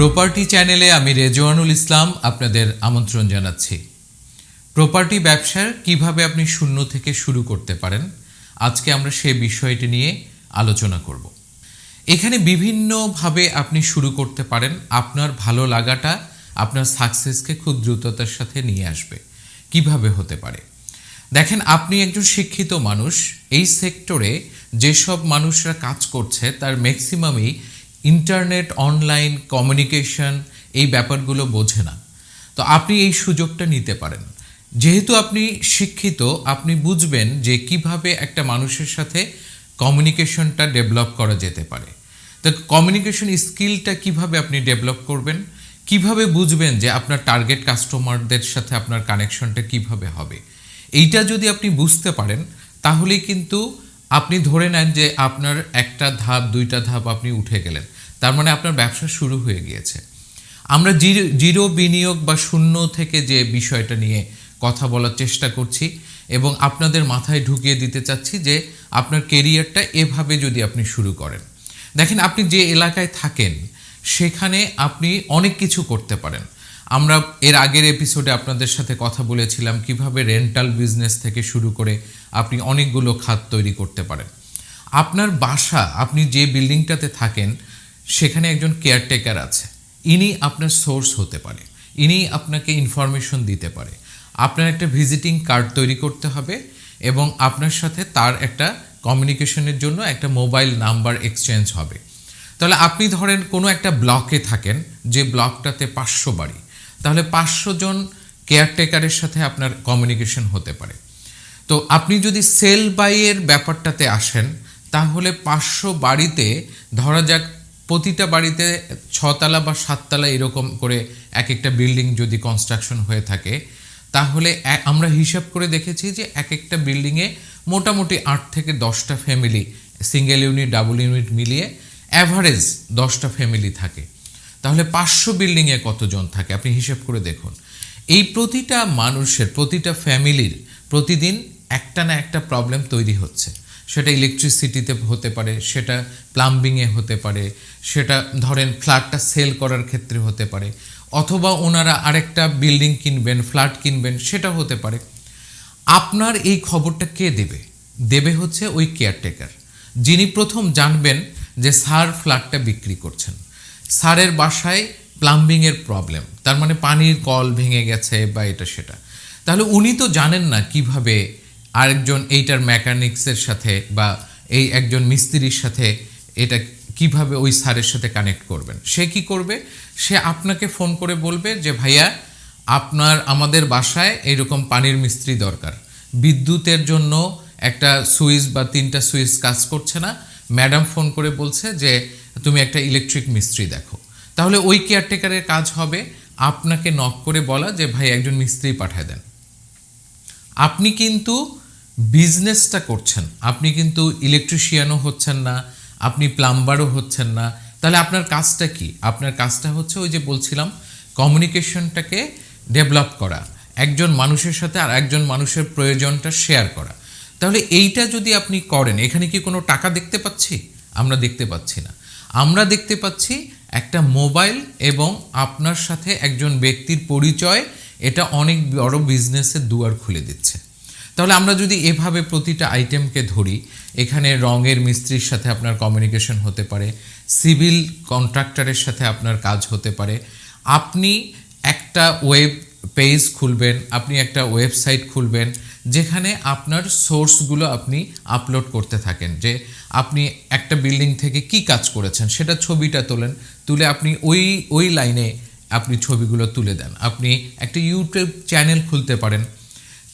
Property চ্যানেলে আমি রেজওয়ানুল ইসলাম আপনাদের আমন্ত্রণ জানাচ্ছি। প্রপার্টি ব্যবসার কীভাবে আপনি শূন্য থেকে শুরু করতে পারেন, আজকে আমরা সেই বিষয়টি নিয়ে আলোচনা করব। এখানে বিভিন্নভাবে আপনি শুরু করতে পারেন, আপনার ভালো লাগাটা আপনার সাকসেসকে খুব দ্রুততার সাথে নিয়ে আসবে। কীভাবে হতে পারে? দেখেন, আপনি একজন শিক্ষিত মানুষ, এই সেক্টরে যেসব মানুষরা কাজ করছে, তার ম্যাক্সিমামই ইন্টারনেট, অনলাইন, কমিউনিকেশন, এই ব্যাপারগুলো বোঝে না। তো আপনি এই সুযোগটা নিতে পারেন। যেহেতু আপনি শিক্ষিত, আপনি বুঝবেন যে কীভাবে একটা মানুষের সাথে কমিউনিকেশনটা ডেভেলপ করা যেতে পারে। তো কমিউনিকেশন স্কিলটা কীভাবে আপনি ডেভেলপ করবেন? কীভাবে বুঝবেন যে আপনার টার্গেট কাস্টমারদের সাথে আপনার কানেকশনটা কীভাবে হবে? এইটা যদি আপনি বুঝতে পারেন, তাহলেই কিন্তু আপনি ধরে নেন যে আপনার একটা ধাপ, দুইটা ধাপ আপনি উঠে গেলেন। তার মানে আপনার ব্যবসা শুরু হয়ে গিয়েছে। আমরা জিরো বিনিয়োগ বা শূন্য থেকে যে বিষয়টা নিয়ে কথা বলার চেষ্টা করছি এবং আপনাদের মাথায় ঢুকিয়ে দিতে চাচ্ছি যে আপনার কেরিয়ারটা এভাবে যদি আপনি শুরু করেন। দেখেন, আপনি যে এলাকায় থাকেন, সেখানে আপনি অনেক কিছু করতে পারেন। আমরা এর আগের এপিসোডে আপনাদের সাথে কথা বলেছিলাম কীভাবে রেন্টাল বিজনেস থেকে শুরু করে আপনি অনেকগুলো খাত তৈরি করতে পারেন। আপনার বাসা, আপনি যে বিল্ডিংটাতে থাকেন সেখানে একজন কেয়ারটেকার আছে। ইনি আপনার সোর্স হতে পারে। ইনি আপনাকে ইনফরমেশন দিতে পারে। আপনার একটা ভিজিটিং কার্ড তৈরি করতে হবে এবং আপনার সাথে তার একটা কমিউনিকেশনের জন্য একটা মোবাইল নাম্বার এক্সচেঞ্জ হবে। তাহলে আপনি ধরেন কোনো একটা ব্লকে থাকেন, যে ব্লকটাতে পাঁচশো বাড়ি। তাহলে পাঁচশো জন কেয়ারটেকারের সাথে আপনার কমিউনিকেশন হতে পারে। তো আপনি যদি সেল বাইয়ের ব্যাপারটাতে আসেন, তাহলে পাঁচশো বাড়িতে ধরা যাক প্রতিটা বাড়িতে ছতলা বা সাততলা এরকম করে এক একটা বিল্ডিং যদি কনস্ট্রাকশন হয়ে থাকে, তাহলে আমরা হিসাব করে দেখেছি যে এক একটা বিল্ডিংয়ে মোটামুটি আট থেকে দশটা family single unit double unit মিলিয়ে অ্যাভারেজ দশটা ফ্যামিলি থাকে। তাহলে পাঁচশো বিল্ডিংয়ে কতজন থাকে? আপনি হিসাব করে দেখুন। এই প্রতিটা মানুষের, প্রতিটা ফ্যামিলির প্রতিদিন একটা না একটা প্রবলেম তৈরি হচ্ছে। সেটা ইলেকট্রিসিটিতে হতে পারে, সেটা প্লাম্বিংয়ে হতে পারে, সেটা ধরেন ফ্ল্যাটটা সেল করার ক্ষেত্রে হতে পারে, অথবা ওনারা আরেকটা বিল্ডিং কিনবেন ফ্ল্যাট কিনবেন, সেটা হতে পারে। আপনার এই খবরটা কে দেবে? দেবে হচ্ছে ওই কেয়ারটেকার যিনি প্রথম জানবেন যে স্যার ফ্ল্যাটটা বিক্রি করছেন। স্যারের বাসায় প্লাম্বিংয়ের প্রবলেম তার মানে পানির কল ভেঙে গেছে বা এটা সেটা। তাহলে উনি তো জানেন না কীভাবে আরেকজন এইটার মেকানিক্সের সাথে বা এই একজন মিস্ত্রির সাথে এটা কীভাবে ওই স্যারের সাথে কানেক্ট করবেন? সে কি করবে? সে আপনাকে ফোন করে বলবে যে, ভাইয়া, আপনার, আমাদের বাসায় এইরকম পানির মিস্ত্রি দরকার। বিদ্যুতের জন্য একটা সুইচ বা তিনটা সুইচ কাজ করছে না। ম্যাডাম ফোন করে বলছে যে, তুমি একটা ইলেকট্রিক মিস্ত্রি দেখো। তাহলে ওই কেয়ারটেকারের কাজ হবে আপনাকে নক করে বলা যে, ভাই, একজন মিস্ত্রি পাঠায় দেন। আপনি কিন্তু বিজনেসটা করছেন। আপনি কিন্তু ইলেকট্রিশিয়ানও হচ্ছেন না, আপনি প্লাম্বারও হচ্ছেন না। তাহলে আপনার কাজটা কি? আপনার কাজটা হচ্ছে ওই যে বলছিলাম, কমিউনিকেশনটাকে ডেভেলপ করা, একজন মানুষের সাথে আর একজন মানুষের প্রয়োজনটা শেয়ার করা। তাহলে এইটা যদি আপনি করেন, এখানে কি কোনো টাকা দেখতে পাচ্ছি? আমরা দেখতে পাচ্ছি না। আমরা দেখতে পাচ্ছি একটা মোবাইল এবং আপনার সাথে একজন ব্যক্তির পরিচয়, এটা অনেক বড় বিজনেসের দুয়ার খুলে দিচ্ছে। তাহলে আমরা যদি এভাবে প্রতিটা আইটেমকে ধরি, এখানে রঙের মিস্ত্রির সাথে আপনার কমিউনিকেশন হতে পারে সিভিল কন্ট্রাক্টরের সাথে আপনার কাজ হতে পারে, আপনি একটা ওয়েব পেজ খুলবেন, আপনি একটা ওয়েবসাইট খুলবেন, যেখানে আপনার সোর্সগুলো আপনি আপলোড করতে থাকেন, যে আপনি একটা বিল্ডিং থেকে কি কাজ করেছেন, সেটা ছবিটা তোলেন, তুলে আপনি ওই ওই লাইনে আপনি ছবিগুলো তুলে দেন। আপনি একটা ইউটিউব চ্যানেল খুলতে পারেন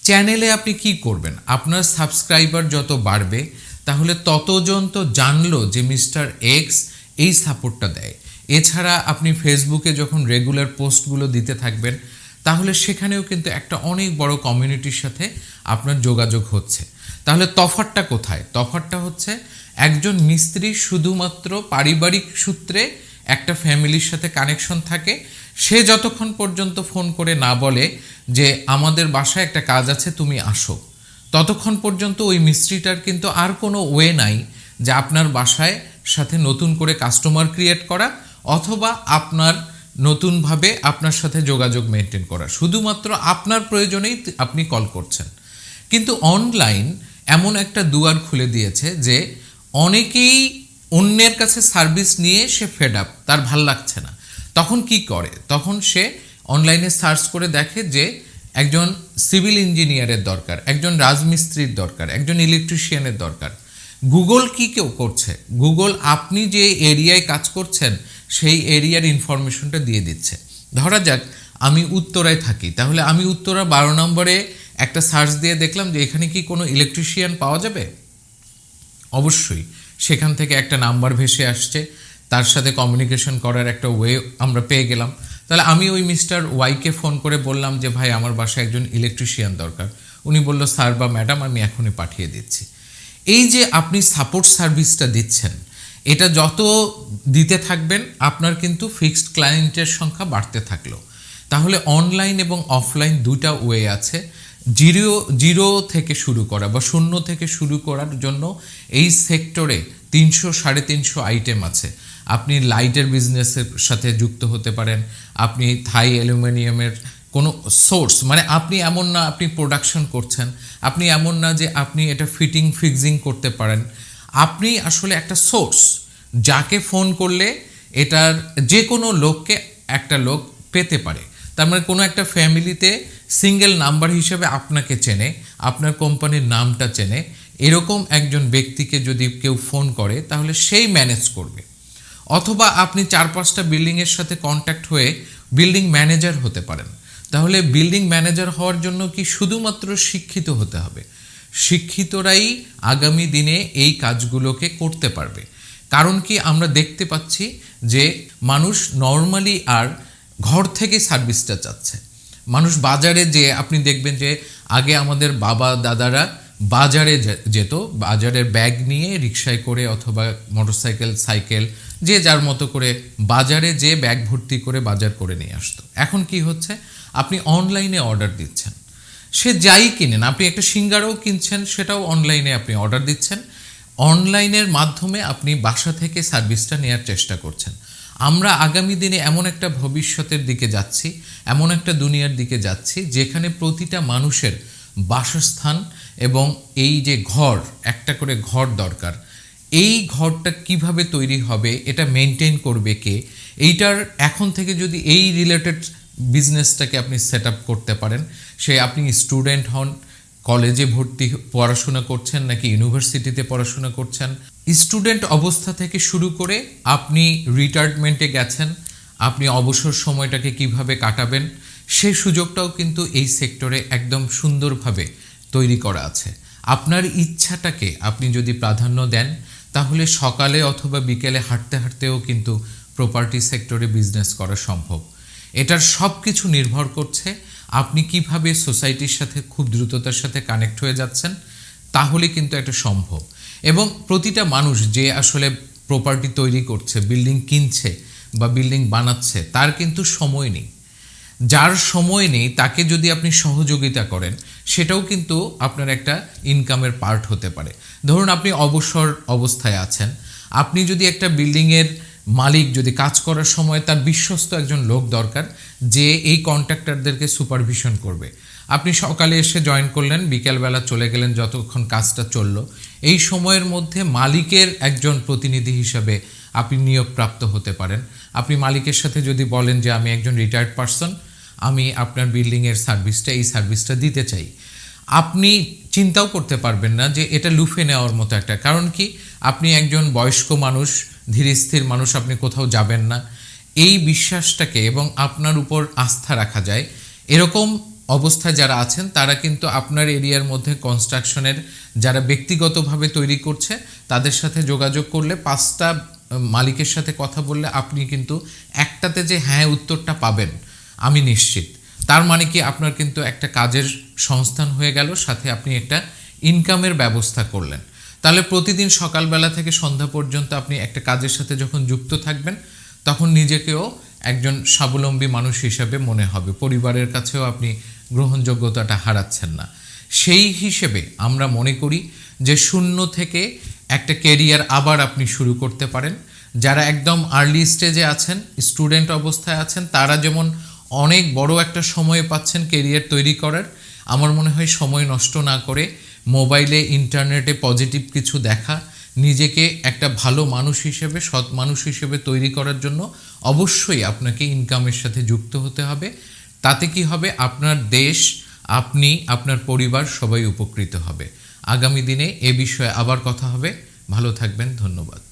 চ্যানেলে আপনি কি করবেন? আপনার সাবস্ক্রাইবার যত বাড়বে, তাহলে ততজন তো জানলো যে মিস্টার এক্স এই সাপোর্টটা দেয়। এছাড়া আপনি ফেসবুকে যখন রেগুলার পোস্টগুলো দিতে থাকবেন, তাহলে সেখানেও কিন্তু একটা অনেক বড় কমিউনিটির সাথে আপনার যোগাযোগ হচ্ছে। তাহলে তফাতটা কোথায়? তফাতটা হচ্ছে একজন মিস্ত্রি শুধুমাত্র পারিবারিক সূত্রে একটা ফ্যামিলির সাথে কানেকশন থাকে সে যতক্ষণ পর্যন্ত ফোন করে না বলে যে আমাদের বাসায় একটা কাজ আছে, তুমি আসো। ততক্ষণ পর্যন্ত ওই মিস্ত্রিটার কিন্তু আর কোনো ওয়ে নাই যে আপনার বাসায় সাথে নতুন করে কাস্টমার ক্রিয়েট করা অথবা আপনার নতুনভাবে আপনার সাথে যোগাযোগ মেনটেন করা। শুধুমাত্র আপনার প্রয়োজনেই আপনি কল করছেন। কিন্তু অনলাইন এমন একটা দুয়ার খুলে দিয়েছে যে অনেকেই অন্যের কাছে সার্ভিস নিয়ে সে ফেড আপ তার ভালো লাগছে না। তখন কি করে? তখন সে অনলাইনে সার্চ করে দেখে যে একজন সিভিল ইঞ্জিনিয়ারের দরকার, একজন রাজমিস্ত্রির দরকার, একজন ইলেকট্রিশিয়ানের দরকার। গুগল কি কেউ করছে? গুগল আপনি যে এরিয়ায় কাজ করছেন, সেই এরিয়ার ইনফরমেশনটা দিয়ে দিচ্ছে। ধরা যাক, আমি উত্তরায় থাকি, তাহলে আমি উত্তরা বারো নম্বরে একটা সার্চ দিয়ে দেখলাম যে এখানে কি কোনো ইলেকট্রিশিয়ান পাওয়া যাবে? অবশ্যই, সেখান থেকে একটা নাম্বার ভেসে আসছে। তার সাথে কমিউনিকেশন করার একটা ওয়ে আমরা পেয়ে গেলাম। তাহলে আমি ওই মিস্টার ওয়াইকে ফোন করে বললাম যে, ভাই, আমার বাসায় একজন ইলেকট্রিশিয়ান দরকার। উনি বলল স্যার বা ম্যাডাম আমি এখনই পাঠিয়ে দিচ্ছি। এই যে আপনি সাপোর্ট সার্ভিসটা দিচ্ছেন, এটা যত দিতে থাকবেন, আপনার কিন্তু ফিক্সড ক্লায়েন্টের সংখ্যা বাড়তে থাকল। তাহলে অনলাইন এবং অফলাইন দুটা ওয়ে আছে, জিরো জিরো থেকে শুরু করা বা শূন্য থেকে শুরু করার জন্য এই সেক্টরে তিনশো, সাড়ে তিনশো আইটেম আছে। আপনি লাইটের বিজনেসের সাথে যুক্ত হতে পারেন, আপনি থাই অ্যালুমিনিয়ামের কোনো সোর্স মানে আপনি এমন না আপনি প্রোডাকশন করছেন, আপনি এমন না যে আপনি এটা ফিটিং ফিক্সিং করতে পারেন। আপনি আসলে একটা সোর্স যাকে ফোন করলে এটার যে কোনো লোককে একটা লোক পেতে পারে। তার মানে কোনো একটা ফ্যামিলিতে সিঙ্গেল নাম্বার হিসেবে আপনাকে চেনে, আপনার কোম্পানির নামটা চেনে, এরকম একজন ব্যক্তিকে যদি কেউ ফোন করে, তাহলে সেই ম্যানেজ করবে। অথবা আপনি চার পাঁচটা বিল্ডিংয়ের সাথে কন্ট্যাক্ট হয়ে বিল্ডিং ম্যানেজার হতে পারেন। তাহলে বিল্ডিং ম্যানেজার হওয়ার জন্য কি শুধুমাত্র শিক্ষিত হতে হবে? শিক্ষিতরাই আগামী দিনে এই কাজগুলোকে করতে পারবে। কারণ কি আমরা দেখতে পাচ্ছি যে মানুষ নর্মালি আর ঘর থেকে সার্ভিসটা চাচ্ছে। মানুষ বাজারে যে আপনি দেখবেন যে আগে আমাদের বাবা, দাদারা বাজারে যেত, বাজারের ব্যাগ নিয়ে রিক্সায় করে অথবা মোটরসাইকেল, সাইকেল, যে যার মতো করে বাজারে যে ব্যাগ ভর্তি করে বাজার করে নিয়ে আসতো। এখন কি হচ্ছে? আপনি অনলাইনে অর্ডার দিচ্ছেন। সে যাই কিনেন, আপনি একটা সিঙ্গারও কিনছেন, সেটাও অনলাইনে আপনি অর্ডার দিচ্ছেন। অনলাইনের মাধ্যমে আপনি বাসা থেকে সার্ভিসটা নেওয়ার চেষ্টা করছেন। আমরা আগামী দিনে এমন একটা ভবিষ্যতের দিকে যাচ্ছি, এমন একটা দুনিয়ার দিকে যাচ্ছি, যেখানে প্রতিটা মানুষের বাসস্থান এবং এই যে ঘর, একটা করে ঘর দরকার। এই ঘরটা কীভাবে তৈরি হবে, এটা মেনটেন করবে কে? এইটার এখন থেকে যদি এই রিলেটেড বিজনেসটাকে আপনি সেট আপ করতে পারেন, সে আপনি স্টুডেন্ট হন কলেজে ভর্তি পড়াশোনা করছেন নাকি ইউনিভার্সিটিতে পড়াশোনা করছেন স্টুডেন্ট অবস্থা থেকে শুরু করে আপনি রিটায়ারমেন্টে গেছেন, আপনি অবসর সময়টাকে কীভাবে কাটাবেন সেই সুযোগটাও কিন্তু এই সেক্টরে একদম সুন্দরভাবে তৈরি করা আছে। আপনার ইচ্ছাটাকে আপনি যদি প্রাধান্য দেন, তাহলে সকালে অথবা বিকেলে হাঁটতে হাঁটতেও কিন্তু প্রপার্টি সেক্টরে বিজনেস করা সম্ভব। এটার সব কিছু নির্ভর করছে আপনি কীভাবে সোসাইটির সাথে খুব দ্রুততার সাথে কানেক্ট হয়ে যাচ্ছেন, তাহলে কিন্তু এটা সম্ভব। এবং প্রতিটা মানুষ যে আসলে প্রপার্টি তৈরি করছে বিল্ডিং কিনছে বা বিল্ডিং বানাচ্ছে, তার কিন্তু সময় নেই। যার সময় নেই, তাকে যদি আপনি সহযোগিতা করেন, সেটাও কিন্তু আপনার একটা ইনকামের পার্ট হতে পারে। ধরুন আপনি অবসর অবস্থায় আছেন, আপনি যদি একটা বিল্ডিংয়ের মালিক, যদি কাজ করার সময় তার বিশ্বস্ত একজন লোক দরকার, যে এই কন্ট্রাক্টরদেরকে সুপারভিশন করবে। আপনি সকালে এসে জয়েন করলেন, বিকেলবেলা চলে গেলেন, যতক্ষণ কাজটা চলল। এই সময়ের মধ্যে মালিকের একজন প্রতিনিধি হিসাবে আপনি নিয়োগপ্রাপ্ত হতে পারেন। আপনি মালিকের সাথে যদি বলেন যে, আমি একজন রিটায়ার্ড পারসন আমি আপনার বিল্ডিংয়ের সার্ভিসটা এই সার্ভিসটা দিতে চাই। আপনি চিন্তাও করতে পারবেন না যে এটা লুফে নেওয়ার মতো একটা। কারণ কি? আপনি একজন বয়স্ক মানুষ ধীরস্থির মানুষ, আপনি কোথাও যাবেন না। এই বিশ্বাসটাকে এবং আপনার উপর আস্থা রাখা যায়। এরকম অবস্থায় যারা আছেন, তারা কিন্তু আপনার এরিয়ার মধ্যে কনস্ট্রাকশনের যারা ব্যক্তিগতভাবে তৈরি করছে, তাদের সাথে যোগাযোগ করলে পাঁচটা মালিকের সাথে কথা বললে আপনি কিন্তু একটাতে যে হ্যাঁ উত্তরটা পাবেন। আমি নিশ্চিত। তার মানে কি আপনার কিন্তু একটা কাজের সংস্থান হয়ে গেল, সাথে আপনি একটা ইনকামের ব্যবস্থা করলেন। তাহলে প্রতিদিন সকালবেলা থেকে সন্ধ্যা পর্যন্ত আপনি একটা কাজের সাথে যখন যুক্ত থাকবেন, তখন নিজেকেও একজন স্বাবলম্বী মানুষ হিসাবে মনে হবে। পরিবারের কাছেও আপনি গ্রহণযোগ্যতাটা হারাচ্ছেন না। সেই হিসেবে আমরা মনে করি যে শূন্য থেকে একটা কেরিয়ার আবার আপনি শুরু করতে পারেন। যারা একদম আর্লি স্টেজে আছেন স্টুডেন্ট অবস্থায় আছেন, তারা যেমন অনেক বড় একটা সময় পাচ্ছেন কেরিয়ার তৈরি করার। আমার মনে হয় সময় নষ্ট না করে মোবাইলে ইন্টারনেটে পজিটিভ কিছু দেখা, নিজেকে একটা ভালো মানুষ হিসেবে, সৎ মানুষ হিসেবে তৈরি করার জন্য অবশ্যই আপনাকে ইনকামের সাথে যুক্ত হতে হবে। তাতে কি হবে? আপনার দেশ, আপনি, আপনার পরিবার সবাই উপকৃত হবে। আগামী দিনে এ বিষয়ে আবার কথা হবে। ভালো থাকবেন, ধন্যবাদ।